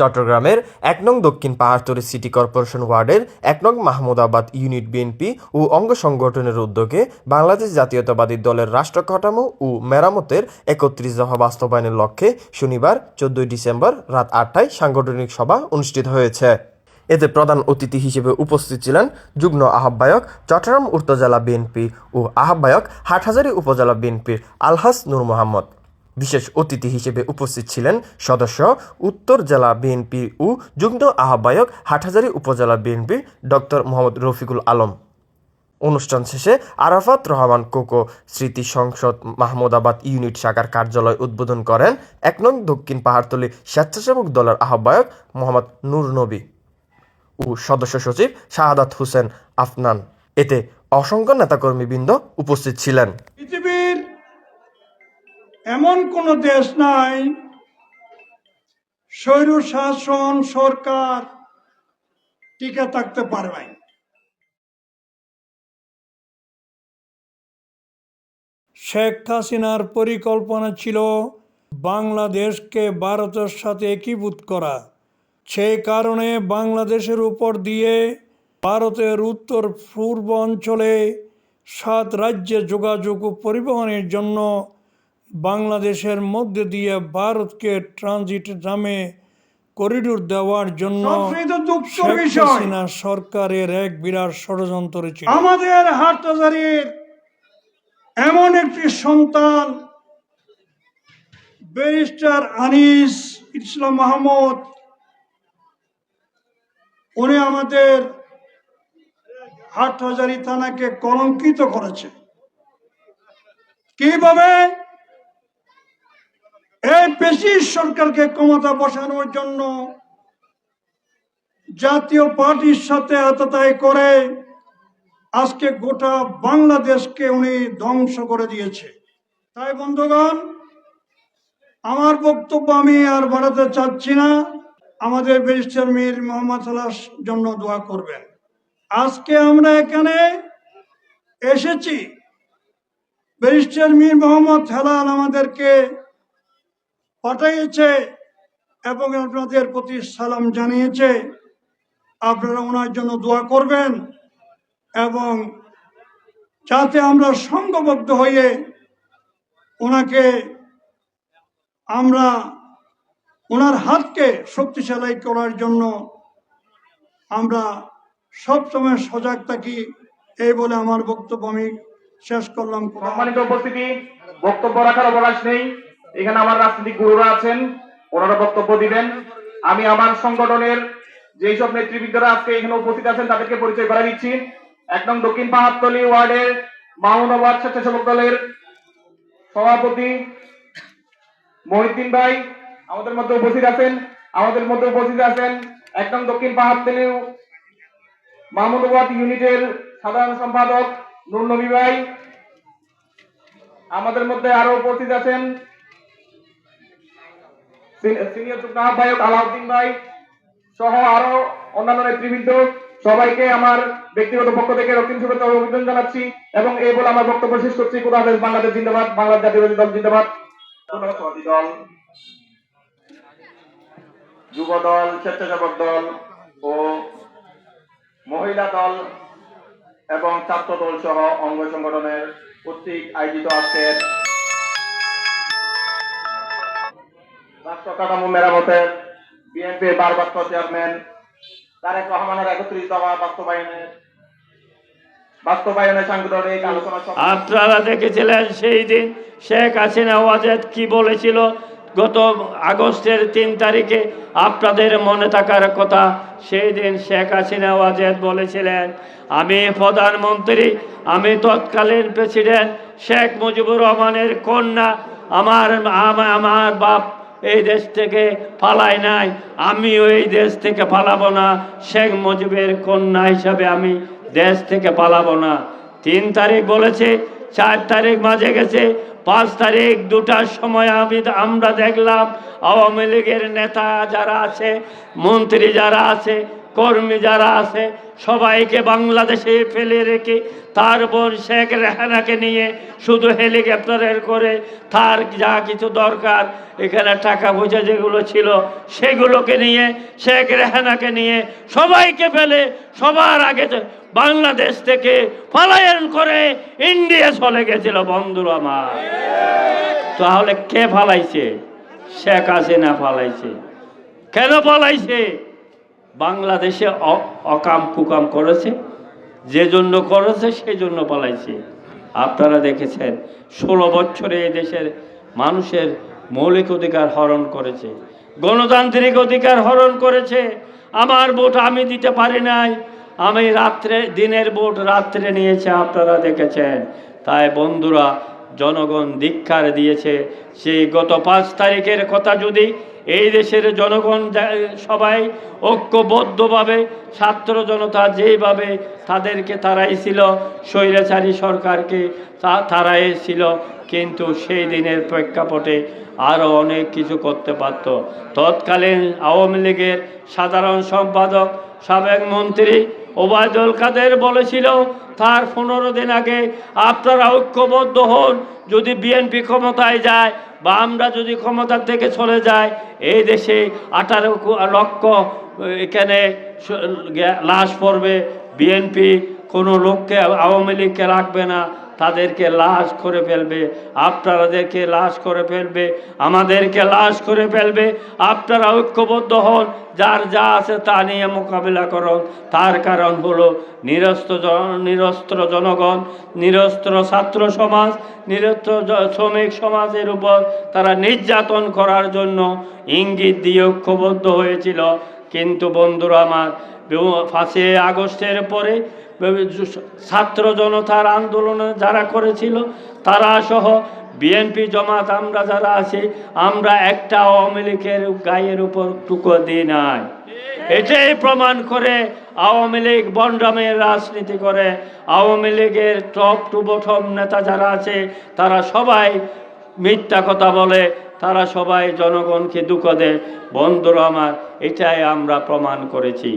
চট্টগ্রামের এক নং দক্ষিণ পাহাড়তলী সিটি কর্পোরেশন ওয়ার্ডের এক নং মাহমুদাবাদ ইউনিট বিএনপি ও অঙ্গ সংগঠনের উদ্যোগে বাংলাদেশ জাতীয়তাবাদী দলের রাষ্ট্র কাঠামো ও মেরামতের একত্রিশ দফা বাস্তবায়নের লক্ষ্যে শনিবার, চোদ্দই ডিসেম্বর রাত আটটায় সাংগঠনিক সভা অনুষ্ঠিত হয়েছে। এতে প্রধান অতিথি হিসেবে উপস্থিত ছিলেন যুগ্ম আহ্বায়ক চট্টগ্রাম উপজেলা বিএনপি ও আহ্বায়ক হাটহাজারী উপজেলা বিএনপির আলহাস নূর মোহাম্মদ। বিশেষ অতিথি হিসেবে উপস্থিত ছিলেন সদস্য উত্তর জেলা বিএনপি ও যুগ্ম আহ্বায়ক হাটহাজারী উপজেলা বিএনপি ডক্টর মোহাম্মদ রফিকুল আলম। অনুষ্ঠান শেষে আরাফাত রহমান কোকো স্মৃতি সংসদ মাহমুদাবাদ ইউনিট শাখার কার্যালয় উদ্বোধন করেন এক নং দক্ষিণ পাহাড়তলী স্বেচ্ছাসেবক দলের আহ্বায়ক মোহাম্মদ নূর নবী ও সদস্য সচিব শাহাদাত হোসেন আফনান। এতে অসংখ্য নেতাকর্মীবৃন্দ উপস্থিত ছিলেন। এমন কোন দেশ নাই স্বৈর শাসন সরকার টিকে থাকতে পারে নাই। শেখ হাসিনার পরিকল্পনা ছিল বাংলাদেশকে ভারতের সাথে একীভূত করা। সেই কারণে বাংলাদেশের উপর দিয়ে ভারতের উত্তর পূর্ব অঞ্চলে সাত রাজ্যে যোগাযোগ ও পরিবহনের জন্য বাংলাদেশের মধ্যে দিয়ে ভারতকে ট্রানজিট নামে করিডোর দেওয়ার জন্য হাসিনা সরকারের এক বিরাট ষড়যন্ত্র ছিল আমাদের হাটহাজারির এমন একটি সন্তান ব্যারিস্টার আনিস ইসলাম মাহমুদ উনি আমাদের হাটহাজারি থানাকে কলঙ্কিত করেছে। কীভাবে? এই সরকারকে ক্ষমতা বসানোর জন্য জাতীয় পার্টির সাথে আততায় করে আজকে গোটা বাংলাদেশকে উনি ধ্বংস করে দিয়েছে। তাই বন্ধুগণ, আমার বক্তব্য আমি আর বাড়াতে চাচ্ছি না। আমাদের ব্যারিস্টার মীর মোহাম্মদ সাল্লাহ জন্য দোয়া করবেন। আজকে আমরা এখানে এসেছি। ব্যারিস্টার মীর মোহাম্মদ হেলাল আমাদেরকে পাঠাইয়েছে এবং আপনাদের প্রতি সালাম জানিয়েছে। আপনারা ওনার জন্য দোয়া করবেন এবং যাতে আমরা সংঘবদ্ধ হয়ে ওনাকে আমরা ওনার হাতকে শক্তিশালী করার জন্য আমরা সবসময় সজাগ থাকি, এই বলে আমার বক্তব্য আমি শেষ করলাম। সম্মানিত উপস্থিতি, বক্তব্য রাখার অবকাশ নেই। এখানে আমার রাজনৈতিক গুরুরা আছেন, ওনারা বক্তব্য দিবেন। আমি আমার সংগঠনের যেই সব নেতৃবৃন্দরা আজকে এখানে উপস্থিত আছেন, তাদেরকে পরিচয় করে দিচ্ছি। এক নং দক্ষিণ পাহাড়তলী ওয়ার্ডের মাহমুদাবাদ স্বেচ্ছাসেবক দলের সভাপতি মহিউদ্দিন ভাই আমাদের মধ্যে উপস্থিত আছেন। আমাদের মধ্যে উপস্থিত আছেন এক নং দক্ষিণ পাহাড়তলী মাহমুদাবাদ ইউনিটের সাধারণ সম্পাদক নুর নবী ভাই। আমাদের মধ্যে আরও উপস্থিত আছেন সিনিয়র যুগ্ম আহ্বায়ক আলাউদ্দিন ভাই সহ আরও অন্যান্য নেতৃবৃন্দ, সবাইকে আমার ব্যক্তিগত পক্ষ থেকে রক্তিম শুভেচ্ছা অভিনন্দন জানাচ্ছি এবং এই বলে আমার বক্তব্য শেষ করছি। কোথা হাফেজ, বাংলাদেশ জিন্দাবাদ, বাংলাদেশ জাতীয়বাদী দল জিন্দাবাদ। দল, যুব দল, স্বেচ্ছাসেবক দল ও মহিলা দল এবং ছাত্র দল সহ অঙ্গ সংগঠনের কর্তৃক আয়োজিত আজকের কাঠামো মেরামতের বিএনপির ভারপ্রাপ্ত চেয়ারম্যান তারেক রহমানের একত্রিশ দফা বাস্তবায়নের আপনারা দেখেছিলেন সেই দিন শেখ হাসিনা ওয়াজেদ কি বলেছিল? গত আগস্টের তিন তারিখে আপনাদের মনে থাকার কথা সেই দিন শেখ হাসিনা ওয়াজেদ বলেছিলেন, আমি প্রধানমন্ত্রী, আমি তৎকালীন প্রেসিডেন্ট শেখ মুজিবুর রহমানের কন্যা আমার আমার বাপ এই দেশ থেকে পালাই নাই। আমিও এই দেশ থেকে পালাবো না। শেখ মুজিবের কন্যা হিসাবে আমি দেশ থেকে পালাবো না। তিন তারিখ বলেছে, চার তারিখ মাঝে গেছে, পাঁচ তারিখ দুটার সময় আমি আমরা দেখলাম আওয়ামী লীগের নেতা যারা আছে, মন্ত্রী যারা আছে কর্মী যারা আছে, সবাইকে বাংলাদেশে ফেলে রেখে তারপর শেখ রেহানাকে নিয়ে শুধু হেলিকপ্টারের করে তার যা কিছু দরকার, এখানে টাকা পয়সা যেগুলো ছিল, সেগুলোকে নিয়ে, শেখ রেহানাকে নিয়ে সবাইকে ফেলে সবার আগে বাংলাদেশ থেকে পলায়ন করে ইন্ডিয়া চলে গেছিল বন্ধুরা আমার। তাহলে কে ফালাইছে? শেখ হাসিনা ফালাইছে। কেন পালাইছে বাংলাদেশে অকাম কুকাম করেছে, যে জন্য করেছে, সেই জন্য পালাইছে। আপনারা দেখেছেন, ষোলো বছরে এই দেশের মানুষের মৌলিক অধিকার হরণ করেছে, গণতান্ত্রিক অধিকার হরণ করেছে। আমার ভোট আমি দিতে পারি নাই, আমি রাত্রে, দিনের ভোট রাত্রে নিয়েছে, আপনারা দেখেছেন। তাই বন্ধুরা, জনগণ ধিক্ষার দিয়েছে, সেই গত পাঁচ তারিখের কথা যদি এই দেশের জনগণ সবাই ঐক্যবদ্ধভাবে, ছাত্র জনতা যেইভাবে তাদেরকে তারাইছিল স্বৈরাচারী সরকারকে তা- তারাইছিল কিন্তু সেই দিনের প্রেক্ষাপটে আরও অনেক কিছু করতে পারত। তৎকালীন আওয়ামী লীগের সাধারণ সম্পাদক, সাবেক মন্ত্রী ওবায়দুল কাদের বলেছিল তার পনেরো দিন আগে আপনারা ঐক্যবদ্ধ হন, যদি বিএনপি ক্ষমতায় যায় বা আমরা যদি ক্ষমতার থেকে চলে যাই, এই দেশে আঠারো লক্ষ, এখানে লাশ পড়বে। বিএনপি কোনো লোককে আওয়ামী লীগকে রাখবে না। তাদেরকে লাশ করে ফেলবে আপনাদেরকে লাশ করে ফেলবে, আমাদেরকে লাশ করে ফেলবে, আপনারা ঐক্যবদ্ধ হন, যার যা আছে তা নিয়ে মোকাবিলা করুন। তার কারণ হলো নিরস্ত্র নিরস্ত্র জনগণ, নিরস্ত্র ছাত্র সমাজ, নিরস্ত্র শ্রমিক সমাজের উপর তারা নির্যাতন করার জন্য ইঙ্গিত দিয়ে ঐক্যবদ্ধ হয়েছিল। কিন্তু বন্ধুরা আমার ফাঁসে আগস্টের পরে ছাত্র জনতার আন্দোলনে যারা করেছিল, তারা সহ বিএনপি জমাত আমরা যারা আছি, আমরা একটা আওয়ামী লীগের গায়ের উপর টুকো দিই নাই। এটাই প্রমাণ করে আওয়ামী লীগ বন্ডামের রাজনীতি করে। আওয়ামী লীগের টপ টু বটম নেতা যারা আছে, তারা সবাই মিথ্যা কথা বলে, তারা সবাই জনগণকে দুঃখ দেয়। বন্ধুরা আমার, এটাই আমরা প্রমাণ করেছি।